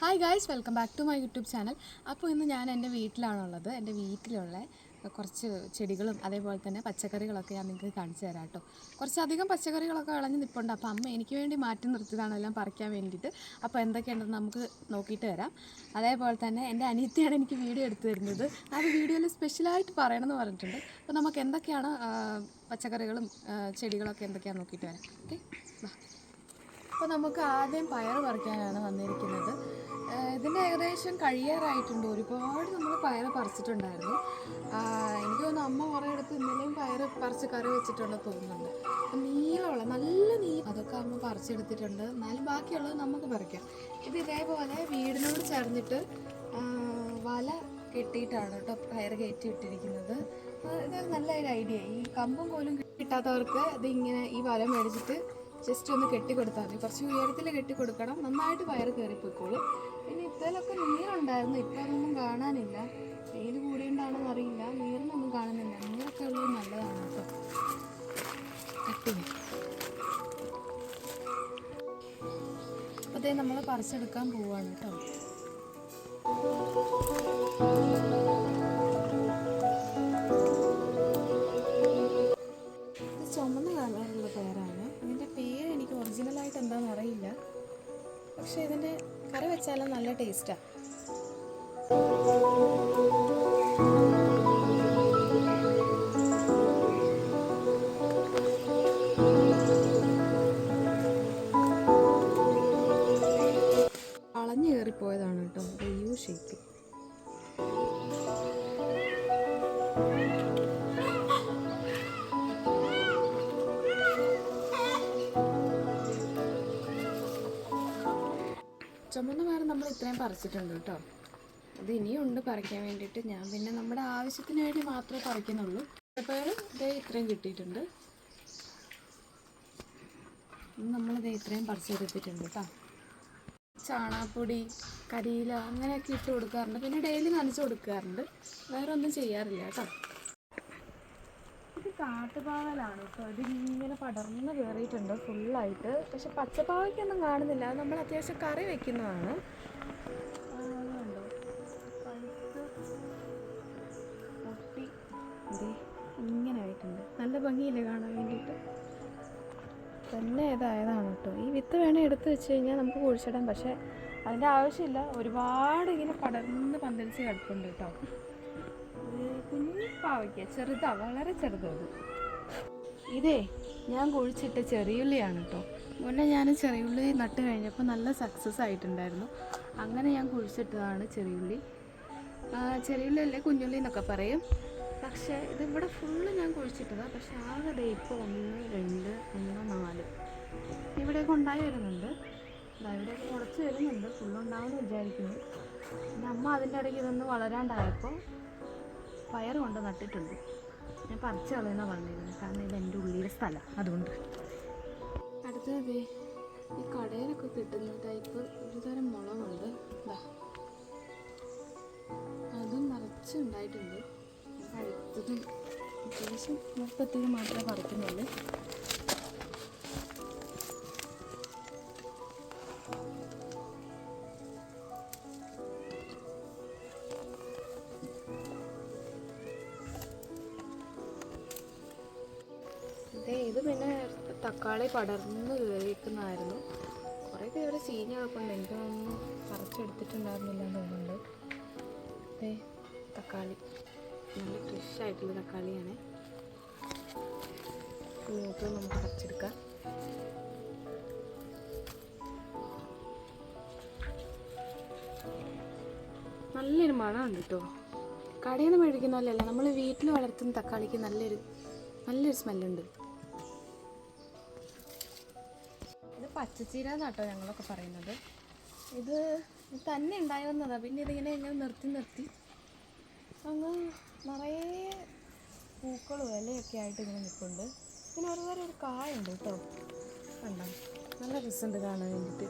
Hi guys welcome back to my YouTube channel അപ്പോൾ ഇന്ന് ഞാൻ എന്റെ വീട്ടിലാണുള്ളത്. എന്റെ വീട്ടിലുള്ള കുറച്ച് ചെടികളും അതേപോലെ തന്നെ പച്ചക്കറികളൊക്കെ ഞാൻ നിങ്ങൾക്ക് കാണിച്ചു തരാം കേട്ടോ. കുറച്ചധികം പച്ചക്കറികളൊക്കെ വിളഞ്ഞ് നിൽപ്പുണ്ട് അപ്പോൾ അമ്മ എനിക്ക് വേണ്ടി മാറ്റി നിർത്തിയതാണ്. എല്ലാം പറിക്കാൻ വേണ്ടിയിട്ട്. അപ്പോൾ എന്തൊക്കെയുണ്ടെന്ന് നമുക്ക് നോക്കിയിട്ട് വരാം. അതേപോലെ തന്നെ എന്റെ അനിയത്തിയാണ് എനിക്ക് വീഡിയോ എടുത്തു തരുന്നത്. അത് വീഡിയോയിൽ സ്പെഷ്യലായിട്ട് പറയണമെന്ന് പറഞ്ഞിട്ടുണ്ട്. അപ്പോൾ നമുക്ക് എന്തൊക്കെയാണ് പച്ചക്കറികളും ചെടികളൊക്കെ എന്തൊക്കെയാണ് നോക്കിയിട്ട് വരാം. ഓക്കെ? അപ്പോൾ നമുക്ക് ആദ്യം പയർ പറിക്കാനാണ് വന്നിരിക്കുന്നത്. ഏകദേശം കഴിയാറായിട്ടുണ്ട്. ഒരുപാട് നമ്മൾ പയർ പറിച്ചിട്ടുണ്ടായിരുന്നു. എനിക്ക് തോന്നുന്നു അമ്മ കുറേ എടുത്ത് ഇന്നലെയും പയർ പറിച്ച് കറി വെച്ചിട്ടുണ്ടെന്ന് തോന്നുന്നുണ്ട്. നീളമുള്ള നല്ല നീ അതൊക്കെ അമ്മ പറിച്ചെടുത്തിട്ടുണ്ട്. എന്നാലും ബാക്കിയുള്ളത് നമുക്ക് പറിക്കാം. ഇത് ഇതേപോലെ വീടിനോട് ചേർന്നിട്ട് വല കെട്ടിയിട്ടാണ് കേട്ടോ പയർ കയറ്റി ഇട്ടിരിക്കുന്നത് ഇതൊരു നല്ലൊരു ഐഡിയ. ഈ കമ്പും കോലും കിട്ടാത്തവർക്ക് ഇത് ഇങ്ങനെ ഈ വല മേടിച്ചിട്ട് ജസ്റ്റ് ഒന്ന് കെട്ടിക്കൊടുത്താൽ മതി. കുറച്ച് ഉയരത്തിൽ കെട്ടിക്കൊടുക്കണം. നന്നായിട്ട് പയർ കയറിപ്പോയിക്കോളും. പിന്നെ ഇത്തലൊക്കെ നീറുണ്ടായിരുന്നു ഇപ്പം അതൊന്നും കാണാനില്ല. വെയിൽ കൂടിയുണ്ടാണെന്ന് അറിയില്ല. നീറിനൊന്നും കാണുന്നില്ല. നീരൊക്കെ ഉള്ളത് നല്ലതാണ് കേട്ടോ. കട്ടി അതേ നമ്മൾ പറിച്ചെടുക്കാൻ പോവാണ് കേട്ടോ. ചുമന്ന കളറുള്ള പേരാണ് ഇതിന്റെ പേര് എനിക്ക് ഒറിജിനലായിട്ട് എന്താണെന്ന് അറിയില്ല. പക്ഷേ ഇതിന്റെ കറി വെച്ചാലും നല്ല ടേസ്റ്റാണ് വളഞ്ഞു കയറിപ്പോയതാണ് കേട്ടോ. യു ഷേപ്പ് ഇത്രയും പറിച്ചിട്ടുണ്ട് കേട്ടോ. അത് ഇനിയും ഉണ്ട് പറിക്കാൻ വേണ്ടിയിട്ട്. ഞാൻ പിന്നെ നമ്മുടെ ആവശ്യത്തിന് വേണ്ടി മാത്രമേ പറിക്കുന്നുള്ളൂ. പയർ ഇതേ ഇത്രയും കിട്ടിയിട്ടുണ്ട്. നമ്മളിതേ ഇത്രയും പറിച്ചെടുത്തിട്ടുണ്ട് കേട്ടോ. ചാണാപ്പൊടി കരിയില അങ്ങനെയൊക്കെ ഇട്ട് കൊടുക്കാറുണ്ട്. പിന്നെ ഡെയിലി നനച്ച് കൊടുക്കാറുണ്ട്. വേറെ ഒന്നും ചെയ്യാറില്ല കേട്ടോ. ഇത് കാട്ടുപാവലാണ് കേട്ടോ. ഇതിങ്ങനെ പടർന്ന് കയറിയിട്ടുണ്ട് ഫുള്ളായിട്ട്. പക്ഷെ പച്ചപ്പാവയ്ക്കൊന്നും കാണുന്നില്ല. നമ്മൾ അത്യാവശ്യം കറി വെക്കുന്നതാണ്. ഇതേ ഇങ്ങനെ ആയിട്ടുണ്ട്. നല്ല ഭംഗിയില്ലേ കാണാൻ വേണ്ടിയിട്ട്. തന്നെ ഇതായതാണ് കേട്ടോ. ഈ വിത്ത് വേണേൽ എടുത്ത് വെച്ച് കഴിഞ്ഞാൽ നമുക്ക് കുഴിച്ചിടാം. പക്ഷേ അതിന്റെ ആവശ്യമില്ല. ഒരുപാട് ഇങ്ങനെ പടർന്ന് പന്തലിച്ച് കിടപ്പുണ്ട് കേട്ടോ. കുഞ്ഞു പാവയ്ക്ക. ചെറുതാ വളരെ ചെറുതാണ് ഇതേ. ഞാൻ കുഴിച്ചിട്ട ചെറിയുള്ളിയാണ് കേട്ടോ. മുന്നേ ഞാൻ ചെറിയുള്ളി നട്ട് കഴിഞ്ഞപ്പോൾ നല്ല സക്സസ് ആയിട്ടുണ്ടായിരുന്നു. അങ്ങനെ ഞാൻ കുഴിച്ചിട്ടതാണ് ചെറിയുള്ളി. ചെറിയുള്ളി അല്ലേ കുഞ്ഞുള്ളി എന്നൊക്കെ പറയും. പക്ഷേ ഇതിവിടെ ഫുള്ള് ഞാൻ കുഴിച്ചിട്ടതാണ് പക്ഷെ ആകെ ദേ ഇപ്പോൾ ഒന്ന് രണ്ട് മൂന്ന് നാല്. ഇവിടെയൊക്കെ ഉണ്ടായി വരുന്നുണ്ട്. ഇവിടെയൊക്കെ കുറച്ച് വരുന്നുണ്ട്. ഫുള്ളുണ്ടാവുമെന്ന് വിചാരിക്കുന്നു. പിന്നെ അമ്മ അതിന്റെ ഇടയ്ക്ക് ഇതൊന്ന് വളരാണ്ടായപ്പോൾ പയർ കൊണ്ട് നട്ടിട്ടുണ്ട്. ഞാൻ പറിച്ച് കളയുന്ന പറഞ്ഞിരുന്നത്. കാരണം ഇത് എന്റെ ഉള്ളിലെ സ്ഥലം. അതുകൊണ്ട്. അടുത്തത് ഈ കടയിലൊക്കെ കിട്ടുന്ന ടൈപ്പ് ഒരു തരം മുളകുണ്ട് അതും നിറച്ച് ഉണ്ടായിട്ടുണ്ട്. പഴുത്തതും അത്യാവശ്യം മുപ്പത്തി മാത്രമേ പറിക്കുന്നുള്ളൂ. ഇതേ പിന്നെ തക്കാളി പടർന്ന് കയറിയിരിക്കുന്നതായിരുന്നു കുറേ പേര് ചീഞ്ഞ കിടപ്പുണ്ട്. എനിക്ക് തോന്നുന്നു പറിച്ചെടുത്തിട്ടുണ്ടായിരുന്നില്ല എന്ന് തോന്നുന്നുണ്ട്. തക്കാളി. നല്ല ഫ്രഷ് ആയിട്ടുള്ള തക്കാളിയാണ്. മൂത്ത് നമുക്ക് അടച്ചെടുക്കാം നല്ലൊരു മണമുണ്ട് കേട്ടോ. കടയിൽ നിന്ന് മേടിക്കുന്ന പോലെയല്ല നമ്മൾ വീട്ടിൽ വളർത്തുന്ന തക്കാളിക്ക് നല്ലൊരു നല്ലൊരു സ്മെല്ലുണ്ട്. ഇത് പച്ചച്ചീര എന്നാട്ടോ ഞങ്ങളൊക്കെ പറയുന്നത്. ഇത് തന്നെ ഉണ്ടായി വന്നതാണ് പിന്നെ ഇതിങ്ങനെ ഇങ്ങനെ നിർത്തി നിർത്തി. അങ്ങ് നിറയെ പൂക്കളും ഇലയൊക്കെ ആയിട്ട് ഇങ്ങനെ നിൽപ്പുണ്ട്. പിന്നെ ഒരു വേറെ ഒരു കായുണ്ട് കേട്ടോ. കണ്ടോ? നല്ല രസമുണ്ട് കാണാൻ വേണ്ടിയിട്ട്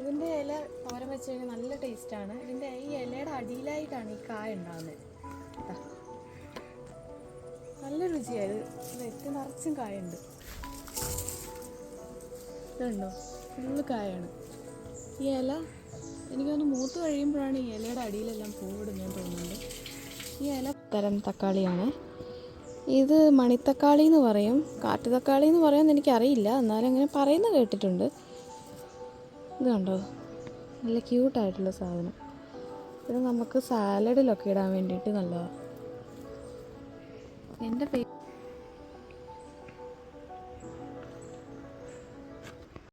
ഇതിന്റെ ഇല തോരൻ വെച്ച് കഴിഞ്ഞാൽ നല്ല ടേസ്റ്റാണ് ഇതിന്റെ ഈ ഇലയുടെ അടിയിലായിട്ടാണ് ഈ കായ ഉണ്ടാകുന്നത് ദാ. നല്ല രുചിയായത് വെറ്റ് നിറച്ചും കായുണ്ട്. ഇതുണ്ടോ ഫുള്ള് കായാണ്. ഈ ഇല എനിക്കൊന്ന് മൂത്ത് കഴിയുമ്പോഴാണ് ഈ ഇലയുടെ അടിയിലെല്ലാം പൂവിടുന്നത് തോന്നുന്നുണ്ട്. ഈ ഇല തരം തക്കാളിയാണ്. ഇത് മണിത്തക്കാളി എന്ന് പറയും. കാട്ടു തക്കാളി എന്ന് പറയുമെന്ന് എനിക്കറിയില്ല. എന്നാലും അങ്ങനെ പറയുന്നത് കേട്ടിട്ടുണ്ട്. ഇത് കണ്ടോ? നല്ല ക്യൂട്ടായിട്ടുള്ള സാധനം. ഇത് നമുക്ക് സാലഡിലൊക്കെ ഇടാൻ വേണ്ടിയിട്ട് നല്ലതാണ് എന്റെ